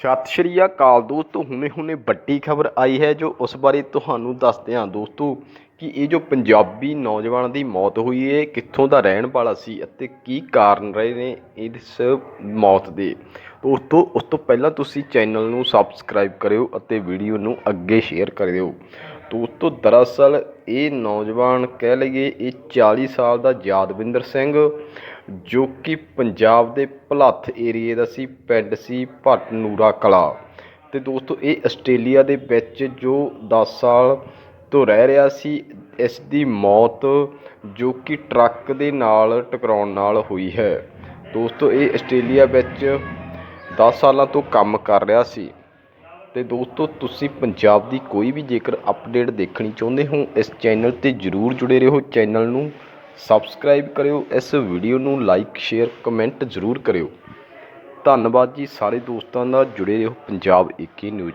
ਸਤਿ ਸ਼੍ਰੀ ਅਕਾਲ ਦੋਸਤੋ, ਹੁਣੇ ਹੁਣੇ ਵੱਡੀ ਖਬਰ ਆਈ ਹੈ ਜੋ ਉਸ ਬਾਰੇ ਤੁਹਾਨੂੰ ਦੱਸਦੇ ਹਾਂ ਦੋਸਤੋ, ਕਿ ਇਹ ਜੋ ਪੰਜਾਬੀ ਨੌਜਵਾਨ ਦੀ ਮੌਤ ਹੋਈ ਹੈ ਕਿੱਥੋਂ ਦਾ ਰਹਿਣ ਵਾਲਾ ਸੀ ਅਤੇ ਕੀ ਕਾਰਨ ਰਹੇ ਨੇ ਇਸ ਮੌਤ ਦੇ। ਦੋਸਤੋ, ਉਸ ਤੋਂ ਪਹਿਲਾਂ ਤੁਸੀਂ ਚੈਨਲ ਨੂੰ ਸਬਸਕ੍ਰਾਈਬ ਕਰਿਓ ਅਤੇ ਵੀਡੀਓ ਨੂੰ ਅੱਗੇ ਸ਼ੇਅਰ ਕਰਿਓ। ਦੋਸਤੋ, ਦਰਅਸਲ ਇਹ ਨੌਜਵਾਨ ਕਹਿ ਲਈਏ ਇਹ 40 ਸਾਲ ਦਾ ਯਾਦਵਿੰਦਰ ਸਿੰਘ, ਜੋ ਕਿ ਪੰਜਾਬ ਦੇ ਭਲੱਥ ਏਰੀਏ ਦਾ ਸੀ, ਪਿੰਡ ਸੀ ਭੱਟ ਨੂਰਾ ਕਲਾ। ਅਤੇ ਦੋਸਤੋ, ਇਹ ਆਸਟ੍ਰੇਲੀਆ ਦੇ ਵਿੱਚ ਜੋ 10 ਸਾਲ ਤੋਂ ਰਹਿ ਰਿਹਾ ਸੀ, ਇਸ ਦੀ ਮੌਤ ਜੋ ਕਿ ਟਰੱਕ ਦੇ ਨਾਲ ਟਕਰਾਉਣ ਨਾਲ ਹੋਈ ਹੈ। ਦੋਸਤੋ, ਇਹ ਆਸਟ੍ਰੇਲੀਆ ਵਿੱਚ 10 ਸਾਲਾਂ ਤੋਂ ਕੰਮ ਕਰ ਰਿਹਾ ਸੀ। ਤੇ ਦੋਸਤੋ, ਤੁਸੀਂ ਪੰਜਾਬ ਦੀ ਕੋਈ ਵੀ ਜੇਕਰ ਅਪਡੇਟ ਦੇਖਣੀ ਚਾਹੁੰਦੇ ਹੋ, ਇਸ ਚੈਨਲ ਤੇ ਜਰੂਰ ਜੁੜੇ ਰਹੋ। ਚੈਨਲ ਨੂੰ ਸਬਸਕ੍ਰਾਈਬ ਕਰਿਓ, ਇਸ ਵੀਡੀਓ ਨੂੰ ਲਾਈਕ ਸ਼ੇਅਰ ਕਮੈਂਟ ਜਰੂਰ ਕਰਿਓ। ਧੰਨਵਾਦ ਜੀ ਸਾਰੇ ਦੋਸਤਾਂ ਦਾ, ਜੁੜੇ ਰਹੋ ਪੰਜਾਬ ਏਕੇ ਨਿਊਜ਼